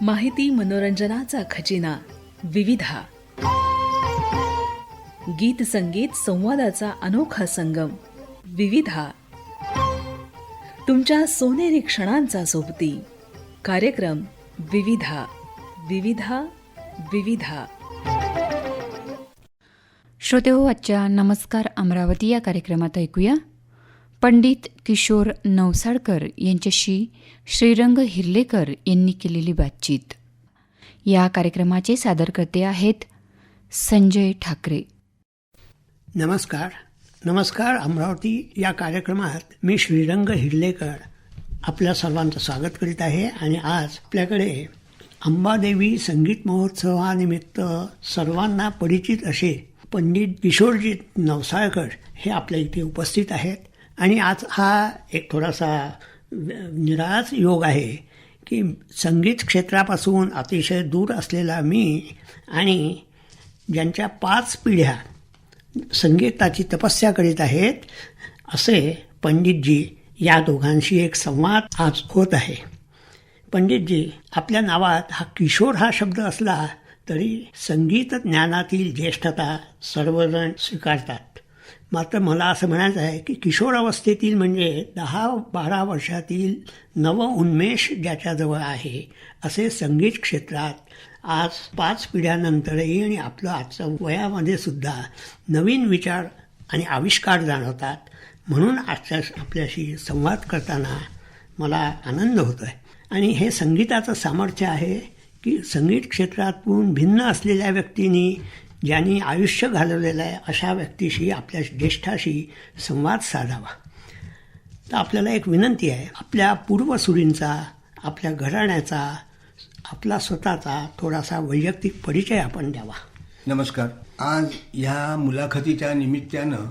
माहिती मनोरंजनाचा खजिना विविधा. गीत संगीत संवादाचा अनोखा संगम विविधा. तुमच्या सोनेरी क्षणांचा सोबती कार्यक्रम विविधा विविधा विविधा. श्रोते हो आजच्या नमस्कार अमरावती या कार्यक्रमात ऐकूया. पंडित किशोर नवसाळकर यांच्याशी श्रीरंग हिर्लेकर यांनी केलेली बातचीत. या कार्यक्रमाचे सादरकर्ते आहेत संजय ठाकरे. नमस्कार. नमस्कार अमरावती या कार्यक्रमात मी श्रीरंग हिरलेकर आपल्या सर्वांचं स्वागत करीत आहे आणि आज आपल्याकडे अंबादेवी संगीत महोत्सवानिमित्त सर्वांना परिचित असे पंडित किशोरजी नवसाळकर हे आपल्या इथे उपस्थित आहेत. आणि आज हा एक थोडासा निराश योग आहे की संगीत क्षेत्रापासून अतिशय दूर असलेला मी आणि ज्यांच्या पाच पिढ्या संगीताची तपस्या करीत आहेत असे पंडितजी या दोघांशी एक संवाद आज होत आहे. पंडितजी आपल्या नावात हा किशोर हा शब्द असला तरी संगीत ज्ञानातील ज्येष्ठता सर्वजण स्वीकारतात. मात्र मला असं म्हणायचं आहे की किशोरावस्थेतील म्हणजे दहा बारा वर्षातील नव उन्मेष ज्याच्याजवळ आहे असे संगीत क्षेत्रात आज पाच पिढ्यानंतरही आणि आपलं आजचं वयामध्ये सुद्धा नवीन विचार आणि आविष्कार जाणवतात. म्हणून आजच्या आपल्याशी संवाद करताना मला आनंद होतो आहे आणि हे संगीताचं सामर्थ्य आहे की संगीत क्षेत्रातून भिन्न असलेल्या व्यक्तींनी ज्यांनी आयुष्य घालवलेलं आहे अशा व्यक्तीशी आपल्या ज्येष्ठाशी संवाद साधावा. तर आपल्याला एक विनंती आहे आपल्या पूर्वसुरींचा आपल्या घराण्याचा आपला स्वतःचा थोडासा वैयक्तिक परिचय आपण द्यावा. नमस्कार. आज ह्या मुलाखतीच्या निमित्तानं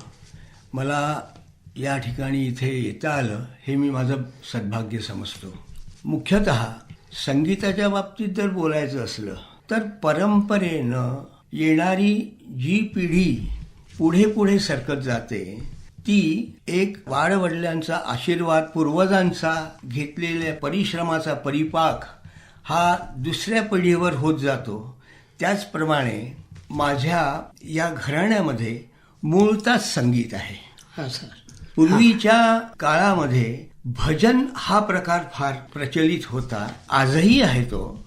मला या ठिकाणी इथे येता आलं हे मी माझं सद्भाग्य समजतो. मुख्यतः संगीताच्या बाबतीत जर बोलायचं असलं तर परंपरेनं येणारी जी पिढी पुढे पुढे सरकत जाते ती एक वाडवडिलांचा आशीर्वाद पूर्वजांचा घेतलेल्या परिश्रमाचा परिपाक हा दुसऱ्या पिढीवर होत जातो. त्याचप्रमाणे माझ्या या घराण्यामध्ये मूळताच संगीत आहे. हा सर. पूर्वीच्या काळामध्ये भजन हा प्रकार फार प्रचलित होता आजही आहे तो.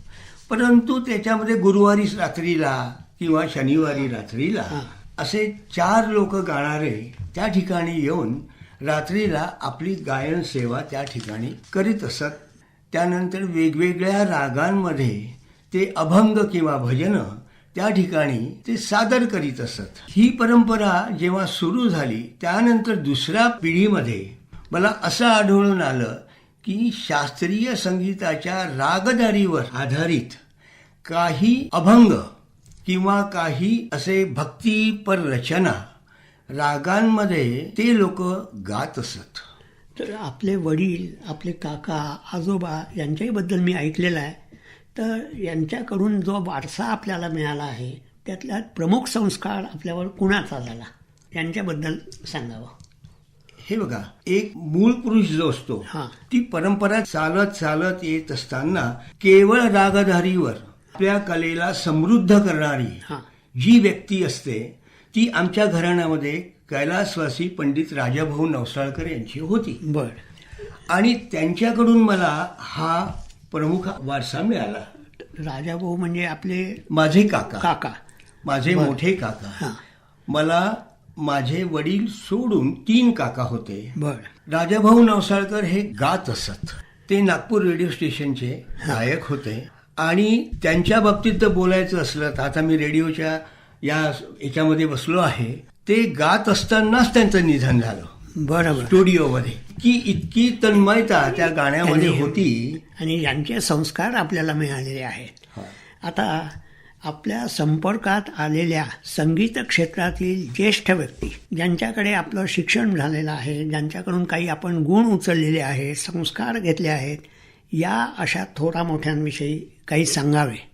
परंतु त्याच्यामध्ये गुरुवारी रात्रीला किंवा शनिवारी रात्रीला असे चार लोक गाणारे त्या ठिकाणी येऊन रात्रीला आपली गायन सेवा त्या ठिकाणी करीत असत. त्यानंतर वेगवेगळ्या रागांमध्ये ते अभंग किंवा भजनं त्या ठिकाणी ते सादर करीत असत. ही परंपरा जेव्हा सुरू झाली त्यानंतर दुसऱ्या पिढीमध्ये मला असं आढळून आलं की शास्त्रीय संगीताच्या रागदारीवर आधारित काही अभंग किंवा काही असे भक्तीपर रचना रागांमध्ये ते लोक गात असत. तर आपले वडील आपले काका आजोबा यांच्याहीबद्दल मी ऐकलेलं आहे. तर यांच्याकडून जो वारसा आपल्याला मिळाला आहे त्यातला प्रमुख संस्कार आपल्यावर कुणाचा झाला? यांच्याबद्दल सांगावं. हे बघा एक मूळ पुरुष जो असतो हा. ती परंपरा चालत चालत येत असताना केवळ रागधारीवर आपल्या कलेला समृद्ध करणारी हा. जी व्यक्ती असते ती आमच्या घराण्यामध्ये कैलासवासी पंडित राजाभाऊ नवसाळकर यांची होती. बर. आणि त्यांच्याकडून मला हा प्रमुख वारसा मिळाला. राजाभाऊ म्हणजे आपले माझे काका. काका. माझे. मोठे हा. काका मला माझे वडील सोडून तीन काका होते. बर. राजाभाऊ नवसाळकर हे गात असत. ते नागपूर रेडिओ स्टेशनचे गायक होते. आणि त्यांच्या बाबतीत जर बोलायचं असलं तर आता मी रेडिओच्या या याच्यामध्ये बसलो आहे ते गात असतानाच त्यांचं निधन झालं. बरोबर. स्टुडिओमध्ये. की इतकी तन्मयता त्या गाण्यामध्ये होती. आणि यांचे संस्कार आपल्याला मिळालेले आहेत. आता आपल्या संपर्कात आलेल्या संगीत क्षेत्रातील ज्येष्ठ व्यक्ती ज्यांच्याकडे आपलं शिक्षण झालेलं आहे ज्यांच्याकडून काही आपण गुण उचललेले आहेत संस्कार घेतले आहेत या अशा थोरा मोठ्यांविषयी काही सांगावे.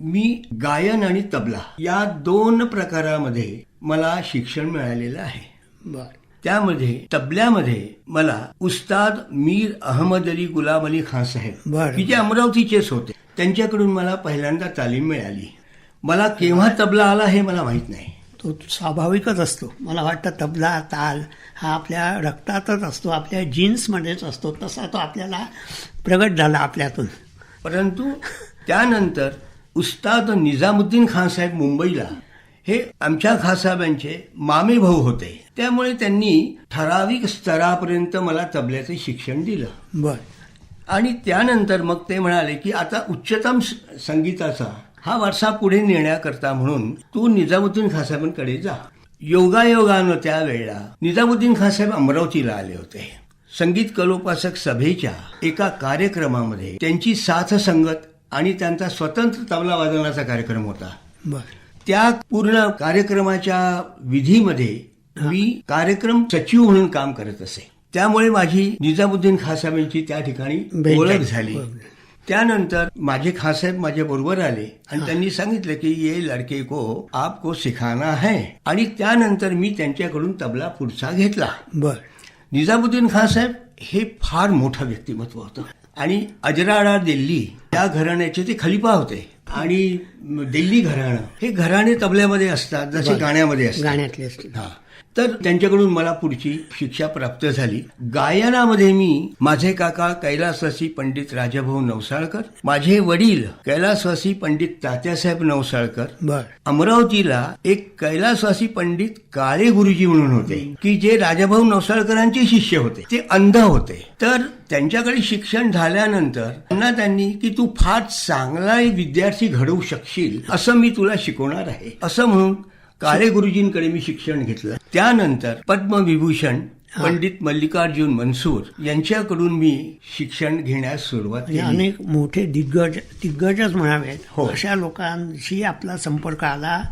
मी गायन आणि तबला या दोन प्रकारामध्ये मला शिक्षण मिळालेलं आहे. बर. त्यामध्ये तबल्यामध्ये मला उस्ताद मीर अहमद अली गुलाम अली खान साहेब. की जे अमरावतीचेच होते त्यांच्याकडून मला पहिल्यांदा तालीम मिळाली. मला केव्हा तबला आला हे मला माहीत नाही. स्वाभाविकच असतो. मला वाटतं तबला ताल हा आपल्या रक्तातच असतो आपल्या जीन्समध्येच असतो. तसा तो आपल्याला प्रगट झाला आपल्यातून. परंतु त्यानंतर उस्ताद निजामुद्दीन खान साहेब मुंबईला हे आमच्या खासाहेबांचे मामे भाऊ होते. त्यामुळे त्यांनी ठराविक स्तरापर्यंत मला तबल्याचे शिक्षण दिलं. बर. आणि त्यानंतर मग ते म्हणाले की आता उच्चतम संगीताचा हा वारसा पुढे नेण्याकरता म्हणून तू निजामुद्दीन खासाहेबांकडे जा. योगायोगानं त्यावेळेला निजामुद्दीन खासाहेब अमरावतीला आले होते. संगीत कलोपासक सभेच्या एका कार्यक्रमामध्ये त्यांची साथ संगत आणि त्यांचा स्वतंत्र तबला वादनाचा कार्यक्रम होता. त्या पूर्ण कार्यक्रमाच्या विधीमध्ये मी कार्यक्रम सचिव म्हणून काम करत असे. त्यामुळे माझी निजामुद्दीन खासाहेबांची त्या ठिकाणी ओळख झाली. त्यानंतर माझे खासाहेब माझ्या बरोबर आले आणि त्यांनी सांगितलं की ये लडके को आपको सिखाना है. आणि त्यानंतर मी त्यांच्याकडून तबला पुढचा घेतला. बर. निजामुद्दीन खान साहेब हे फार मोठं व्यक्तिमत्व होतं. आणि अजराडा दिल्ली त्या घराण्याचे ते खलिफा होते. आणि दिल्ली घराणं हे घराणे तबल्यामध्ये असतात जसे. गाण्यामध्ये असतात. गाण्यातले असतील. हा. तर त्यांच्याकडून मला पुढची शिक्षा प्राप्त झाली. गायनामध्ये मी माझे काका कैलासवासी पंडित राजाभाऊ नवसाळकर माझे वडील कैलासवासी पंडित तात्यासाहेब नवसाळकर अमरावतीला एक कैलासवासी पंडित काळे गुरुजी म्हणून होते की जे राजाभाऊ नवसाळकरांचे शिष्य होते. ते अंध होते. तर त्यांच्याकडे शिक्षण झाल्यानंतर त्यांना त्यांनी की तू फार चांगला विद्यार्थी घडवू शकशील असं मी तुला शिकवणार आहे. असं म्हणून काळे गुरुजींकडे मी शिक्षण घेतलं. त्यानंतर पद्मविभूषण पंडित मल्लिकार्जुन मनसूर यांच्याकडून मी शिक्षण घेण्यास सुरुवात केली. अनेक मोठे दिग्गज दिग्गजच म्हणावेत हो. अशा लोकांशी आपला संपर्क आला.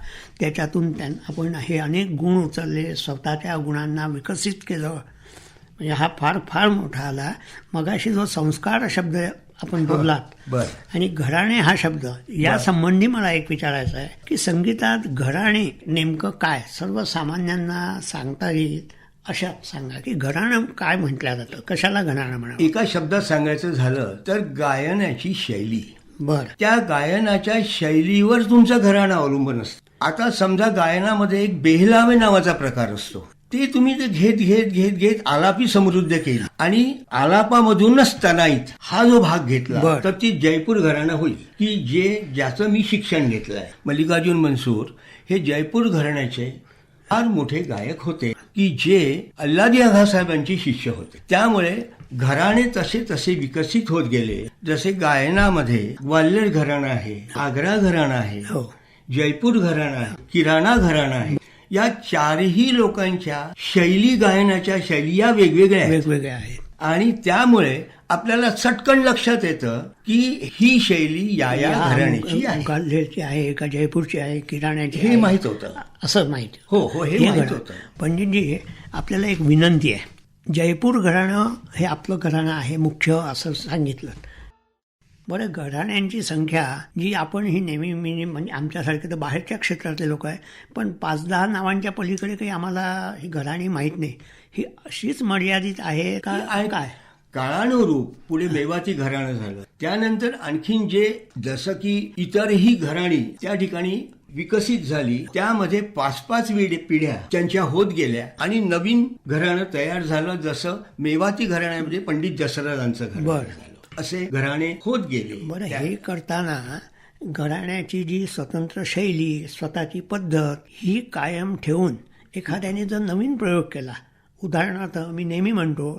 त्याच्यातून त्यां आपण हे अनेक गुण उचलले. स्वतःच्या गुणांना विकसित केलं. म्हणजे हा फार फार मोठा आला. मगाशी जो संस्कार शब्द आपण बोललात बर. आणि घराणे हा शब्द या संबंधी मला एक विचारायचं आहे की संगीतात घराणे नेमकं काय? सर्वसामान्यांना सांगता येईल अशात सांगा की घराणं काय म्हटलं जातं? कशाला घराणं म्हणा एका शब्दात सांगायचं झालं तर गायनाची शैली. बर. त्या गायनाच्या शैलीवर तुमचं घराणं अवलंबून असतं. आता समजा गायनामध्ये एक बेहलावे नावाचा प्रकार असतो. ते तुम्ही ते घेत घेत घेत घेत आलापी समृद्ध केली. आणि आलापामधूनच तनाईत हा जो भाग घेतला. तर ती जयपूर घराणं होईल. की जे ज्याचं मी शिक्षण घेतलंय. मल्लिकार्जुन मनसूर हे जयपूर घराण्याचे फार मोठे गायक होते. की जे अल्लादी आघा साहेबांचे शिष्य होते. त्यामुळे घराणे तसे तसे विकसित होत गेले. जसे गायनामध्ये ग्वाल्हेर घराणं आहे आग्रा घराणं आहे हो. जयपूर घराणं आहे किराणा घराणं आहे. या चारही लोकांच्या शैली गायनाच्या शैली या वेगवेगळ्या आहेत. वेगवेगळे आहेत. आणि त्यामुळे आपल्याला चटकन लक्षात येतं की ही शैली या या घराण्याची आहे. आहे का जयपूरची आहे किराण्याची हे माहीत होतं. असं माहिती हो हो हे माहीत. होतं. पंडितजी आपल्याला एक विनंती आहे. जयपूर घराणं हे आपलं घराणं आहे मुख्य असं सांगितलं. बरं घराण्यांची संख्या जी आपण ही नेहमी मी म्हणजे आमच्यासारखे तर बाहेरच्या क्षेत्रातले लोक आहे पण पाच दहा नावांच्या पलीकडे काही आम्हाला ही घराणी माहीत नाही. ही अशीच मर्यादित आहे का? आहे. काय? काळानुरूप पुढे मेवाती घराणं झालं. त्यानंतर आणखीन जे जसं की इतरही घराणी त्या ठिकाणी विकसित झाली त्यामध्ये पाच पाच पिढ्या त्यांच्या होत गेल्या आणि नवीन घराणं तयार झालं जसं मेवाती घराण्यामध्ये पंडित बरं. झालं. असे घराणे होत गेले. बरं हे करताना घराण्याची जी स्वतंत्र शैली स्वतःची पद्धत ही कायम ठेवून एखाद्याने जर नवीन प्रयोग केला उदाहरणार्थ मी नेहमी म्हणतो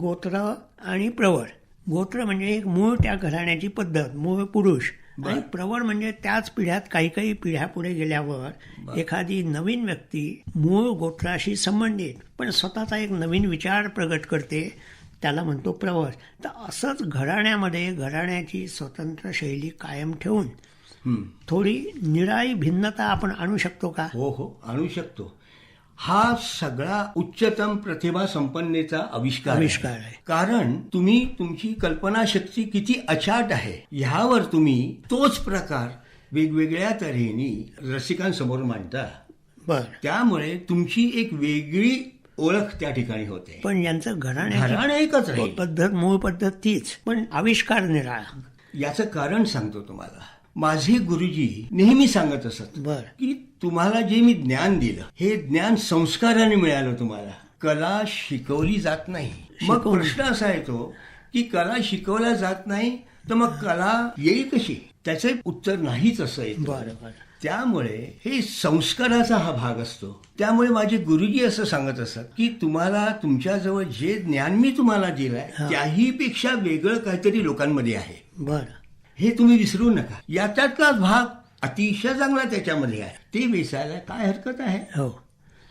गोत्र आणि प्रवर गोत्र म्हणजे एक मूळ त्या घराण्याची पद्धत मूळ पुरुष. आणि प्रवर म्हणजे त्याच पिढ्यात काही काही पिढ्या पुढे गेल्यावर एखादी नवीन व्यक्ती मूळ गोत्राशी संबंधित पण स्वतःचा एक नवीन विचार प्रगट करते त्याला म्हणतो प्रवर तर असंच घराण्यामध्ये घराण्याची स्वतंत्र शैली कायम ठेवून. थोडी निराळी भिन्नता आपण आणू शकतो का हो हो आणू शकतो हा सगळा उच्चतम प्रतिभा संपन्नेचा आविष्कार. आविष्कार आहे. कारण तुम्ही तुमची कल्पनाशक्ती किती अचाट आहे ह्यावर तुम्ही तोच प्रकार वेगवेगळ्या तऱ्हेने रसिकांसमोर मांडता बर त्यामुळे तुमची एक वेगळी ओळख त्या ठिकाणी होते. पण यांचं घराण्याची घराणं एकच राहील पद्धत मूळ पद्धत तीच. पण आविष्कार निराळा. याचं कारण सांगतो तुम्हाला. माझे गुरुजी नेहमी सांगत असत बर. की तुम्हाला जे मी ज्ञान दिलं हे ज्ञान संस्काराने मिळालं तुम्हाला. कला शिकवली जात नाही. मग. प्रश्न असा येतो की कला शिकवल्या जात नाही तर मग कला येईल कशी? त्याचे उत्तर नाहीच असं येतं. बरं बरं. त्यामुळे हे संस्काराचा हा भाग असतो. त्यामुळे माझे गुरुजी असं सांगत असत की तुम्हाला तुमच्याजवळ जे ज्ञान मी तुम्हाला दिलंय हा. त्याही पेक्षा वेगळं काहीतरी लोकांमध्ये आहे. बरं. हे तुम्ही विसरू नका. याच्यातलाच भाग अतिशय चांगला त्याच्यामध्ये आहे. ते वेचायला काय हरकत आहे? हो.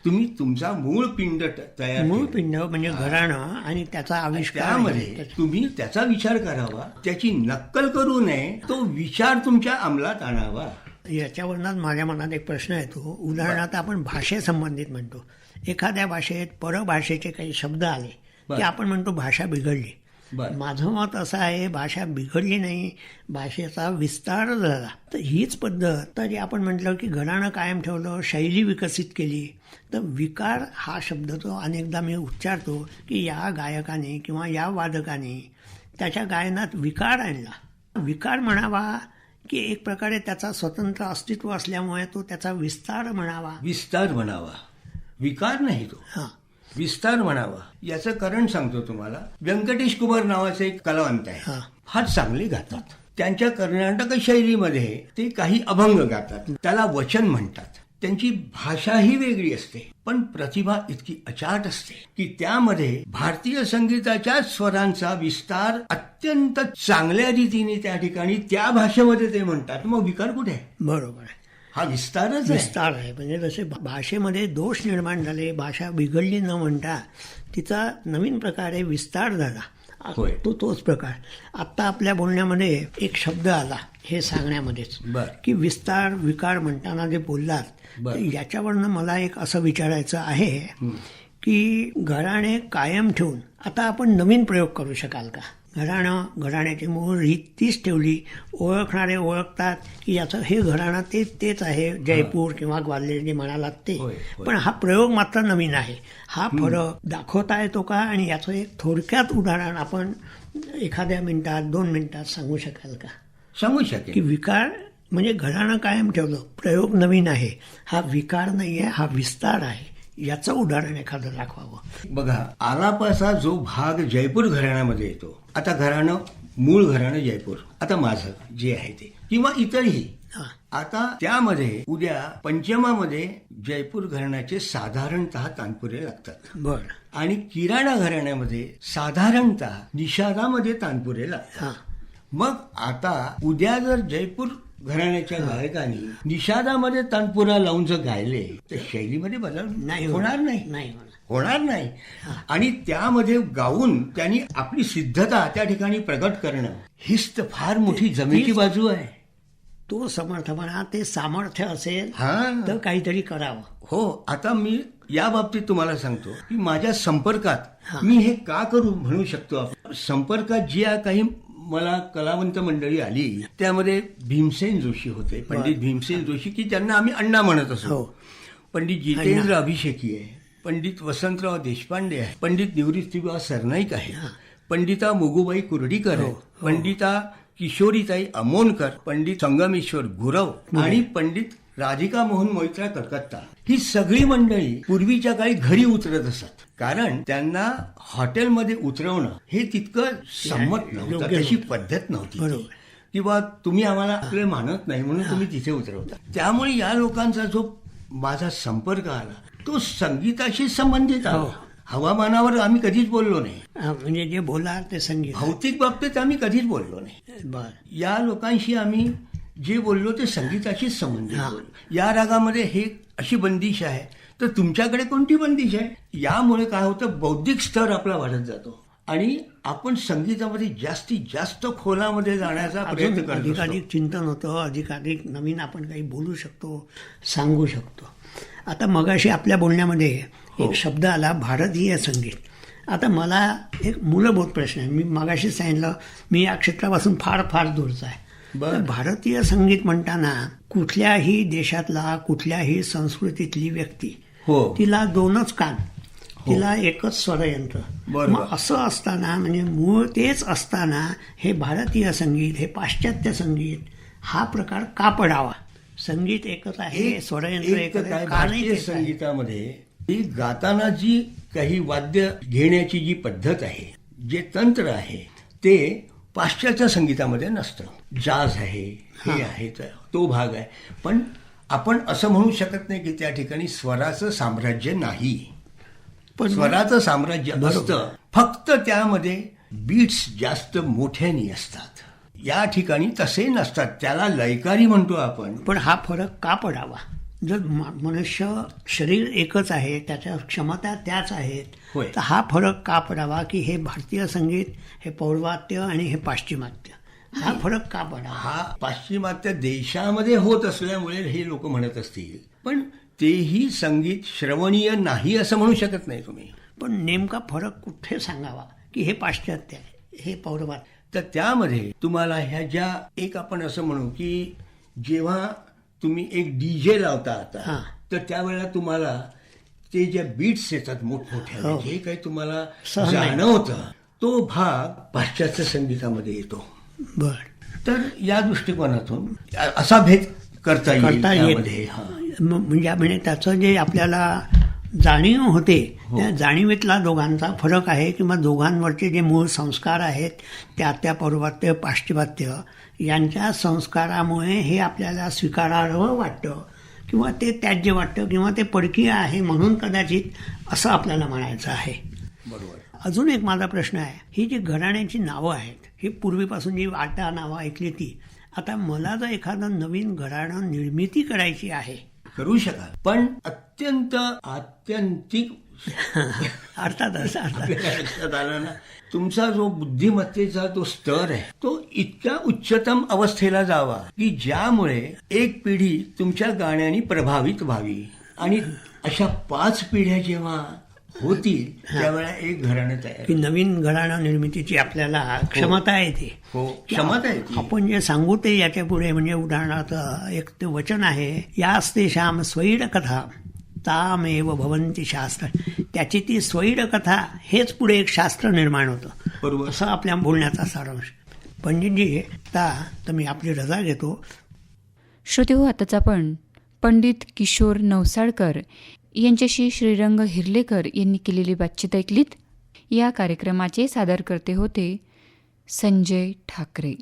तुम्ही तुमचा मूळ पिंड तयार मूळ. पिंड म्हणजे घराणं आणि त्याचा आविष्कार त्यामध्ये तुम्ही त्याचा विचार करावा त्याची नक्कल करू नये तो विचार तुमच्या अंमलात आणावा. याच्यावरनच माझ्या मनात एक प्रश्न येतो. उदाहरणार्थ आपण भाषेसंबंधित म्हणतो. एखाद्या भाषेत परभाषेचे काही शब्द आले. की आपण म्हणतो भाषा बिघडली. माझं मत असं आहे भाषा बिघडली नाही भाषेचा विस्तार झाला. तर हीच पद्धत तरी आपण म्हटलं की घराणं कायम ठेवलं शैली विकसित केली तर विकार हा शब्द तो अनेकदा मी उच्चारतो की या गायकाने किंवा या वादकाने त्याच्या गायनात विकार आणला. विकार म्हणावा की एक प्रकारे त्याचा स्वतंत्र अस्तित्व असल्यामुळे तो त्याचा विस्तार म्हणावा. विस्तार म्हणावा. विकार नाही तो. हां. विस्तार म्हणावा. याचं कारण सांगतो तुम्हाला. व्यंकटेश कुमार नावाचे एक कलावंत आहे. हा. फार चांगले गातात. त्यांच्या कर्नाटक शैलीमध्ये ते काही अभंग गातात. त्याला वचन म्हणतात. त्यांची भाषाही वेगळी असते. पण प्रतिभा इतकी अचाट असते की त्यामध्ये भारतीय संगीताच्या स्वरांचा विस्तार अत्यंत चांगल्या रीतीने त्या ठिकाणी त्या भाषेमध्ये ते म्हणतात. मग विकार कुठे? बरोबर आहे. हा विस्तारच विस्तार आहे. म्हणजे जसे भाषेमध्ये दोष निर्माण झाले भाषा बिघडली न म्हणता तिचा नवीन प्रकारे विस्तार झाला. तो तोच प्रकार. आत्ता आपल्या बोलण्यामध्ये एक शब्द आला हे सांगण्यामध्येच. की विस्तार विकार म्हणताना जे बोललात याच्यावरनं मला एक असं विचारायचं आहे की घराणे कायम ठेवून आता आपण नवीन प्रयोग करू शकाल का? घराणं घराण्याची मूळ रीत तीच ठेवली. ओळखणारे ओळखतात की याचं हे घराणं ते तेच आहे जयपूर किंवा ग्वाल्हेर जे म्हणालात ते. पण हा प्रयोग मात्र नवीन आहे. हा फरक दाखवता येतो का? आणि याचं एक थोडक्यात उदाहरण आपण एखाद्या मिनिटात दोन मिनिटात सांगू शकाल का? सांगू की शकेल विकार म्हणजे घराणं कायम ठेवलं प्रयोग नवीन आहे. हा विकार नाही आहे हा विस्तार आहे. याचं उदाहरण एखादं दाखवावं. बघा आलापाचा जो भाग जयपूर घराण्यामध्ये येतो आता घराणं मूळ घराणं जयपूर आता माझं जे आहे ते किंवा इतरही. आता त्यामध्ये उद्या पंचमामध्ये जयपूर घराण्याचे साधारणतः तानपुरे लागतात. बरं. आणि किराणा घराण्यामध्ये साधारणतः निषादामध्ये तानपुरे लागतात. मग आता उद्या जर जयपूर घराण्याच्या गायकांनी निषादामध्ये तानपुरा लावून जर गायले तर शैलीमध्ये बदल नाही होणार. नाही. नाही होणार. होणार नाही. आणि त्यामध्ये गाऊन त्यांनी आपली सिद्धता त्या ठिकाणी प्रगट करणं हीच तर फार मोठी जमेची बाजू आहे. तो समर्थपणा ते सामर्थ्य असेल हा. तर काहीतरी करावं. हो आता मी या बाबतीत तुम्हाला सांगतो की माझ्या संपर्कात. मी हे का करू म्हणू शकतो आपण? संपर्कात जी काही मला कलावंत मंडळी आली त्यामध्ये भीमसेन जोशी होते. पंडित भीमसेन जोशी की त्यांना आम्ही अण्णा म्हणत असो. हो. पंडित जितेंद्र अभिषेकी आहे पंडित वसंतराव देशपांडे आहे पंडित निवृत्तीबा सरनाईक आहे पंडिता मुगुबाई कुर्डीकर आहे पंडिता किशोरीताई अमोनकर पंडित संगमेश्वर गुरव. आणि पंडित राधिका मोहन मोहित्रा कलकत्ता. ही सगळी मंडळी पूर्वीच्या काळी घरी उतरत असत. कारण त्यांना हॉटेलमध्ये उतरवणं हे तितकं संमत नव्हतं. नव्हतं. पद्धत नव्हती. किंवा तुम्ही आम्हाला आपले मानत नाही म्हणून तुम्ही तिथे उतरवता. त्यामुळे या लोकांचा जो माझा संपर्क आला तो संगीताशी संबंधित हो. आला हवामानावर आम्ही कधीच बोललो नाही. हा, म्हणजे जे बोला ते संगीत. भौतिक बाबतीत आम्ही कधीच बोललो नाही. या लोकांशी आम्ही जे बोललो ते संगीताशीच संबंधित या रागामध्ये हे अशी बंदिश आहे. तर तुमच्याकडे कोणती बंदिश आहे? यामुळे काय होतं बौद्धिक स्तर आपला वाढत जातो. आणि आपण संगीतामध्ये जास्तीत जास्त खोलामध्ये जाण्याचा प्रयत्न करत. अधिकाधिक चिंतन होतं अधिकाधिक नवीन आपण काही बोलू शकतो सांगू शकतो. आता मगाशी आपल्या बोलण्यामध्ये हो. एक शब्द आला भारतीय संगीत. आता मला एक मूलभूत प्रश्न आहे. मी मगाशी सांगितलं मी या क्षेत्रापासून फार फार दूरचा आहे. भारतीय संगीत म्हणताना कुठल्याही देशातला कुठल्याही संस्कृतीतली व्यक्ती हो. तिला दोनच कान तिला एकच स्वरयंत्र. मग असं असताना म्हणजे मूळ तेच असताना हे भारतीय संगीत हे पाश्चात्य संगीत हा प्रकार का पडावा? संगीत एकच आहे स्वरयंत्र एक तर एकच? संगीतामध्ये ही गाताना जी काही वाद्य घेण्याची जी पद्धत आहे जे तंत्र आहे ते पाश्चात्य संगीतामध्ये नसतं. जाज आहे हे आहे तो भाग आहे. पण आपण असं म्हणू शकत नाही की त्या ठिकाणी स्वराचं साम्राज्य नाही. पण स्वराचं साम्राज्य असतं. फक्त त्यामध्ये बीट्स जास्त मोठ्यानी असतात. या ठिकाणी तसे नसतात. त्याला लयकारी म्हणतो आपण. पण हा फरक का पडावा? जर मनुष्य शरीर एकच आहे त्याच्या क्षमता त्याच आहेत होय. तर हा फरक का पडावा की हे भारतीय संगीत हे पौर्वात्य आणि हे पाश्चिमात्य? हा फरक का पडावा हा पाश्चिमात्य देशामध्ये होत असल्यामुळे हे लोक म्हणत असतील पण तेही संगीत श्रवणीय नाही असं म्हणू शकत नाही तुम्ही पण नेमका फरक कुठे सांगावा की हे पाश्चात्य आहे हे पौर्वात्य तर त्यामध्ये तुम्हाला ह्या ज्या एक आपण असं म्हणू की जेव्हा तुम्ही एक डीजे लावता. आता तर त्यावेळेला तुम्हाला ते ज्या बीट्स येतात मोठमोठ्या हो. जे काही तुम्हाला. जाणवतं तो भाग पाश्चात्य संगीतामध्ये येतो बर. तर या दृष्टिकोनातून असा भेद करता येईल हा. म्हणजे म्हणजे त्याचं जे आपल्याला जाणीव होते त्या जाणीवेतला दोघांचा फरक आहे किंवा दोघांवरचे जे मूळ संस्कार आहेत त्या त्या पौर्वात्य पाश्चिमात्य यांच्या संस्कारामुळे हे आपल्याला स्वीकारार्ह वाटतं किंवा ते त्याज्य वाटतं किंवा ते परकीय आहे म्हणून कदाचित असं आपल्याला म्हणायचं आहे. बरोबर. अजून एक माझा प्रश्न आहे. ही जी घराण्याची नावं आहेत ही पूर्वीपासून जी वाटा नावं ऐकली ती आता मला जर एखादं नवीन घराणं निर्मिती करायची आहे. करू शकाल. पण अत्यंत आत्यंतिक अर्थातच लक्षात आलं ना. तुमचा जो बुद्धिमत्तेचा जो स्तर आहे तो इतक्या उच्चतम अवस्थेला जावा की ज्यामुळे एक पिढी तुमच्या गाण्याने प्रभावित व्हावी. आणि अशा पाच पिढ्या जेव्हा होतील त्यावेळेला एक घराणं तयार की नवीन घराणं निर्मितीची आपल्याला क्षमता येते. हो क्षमता आहे ती. आपण जे सांगू ते याच्यापुढे म्हणजे उदाहरणार्थ एक ते वचन आहे यास्ते श्याम स्वैर कथा तामेव भवंती शास्त्र. त्याची ती स्वैर कथा हेच पुढे एक शास्त्र निर्माण होतं. बरोबर. असं आपल्या बोलण्याचा सारांश. पंडितजी आता तर मी आपली रजा घेतो. श्रोते हो आताच आपण पंडित किशोर नवसाळकर यांच्याशी श्रीरंग हिरलेकर यांनी केलेली बातचीत ऐकलीत. या कार्यक्रमाचे सादरकर्ते होते संजय ठाकरे.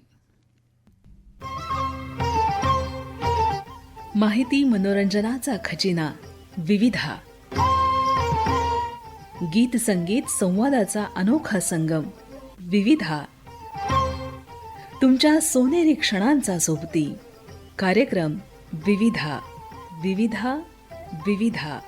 माहिती मनोरंजनाचा खजिना विविधा. गीत संगीत संवादाचा अनोखा संगम विविधा. तुमच्या सोनेरी क्षणांचा सोबती. कार्यक्रम विविधा विविधा विविधा.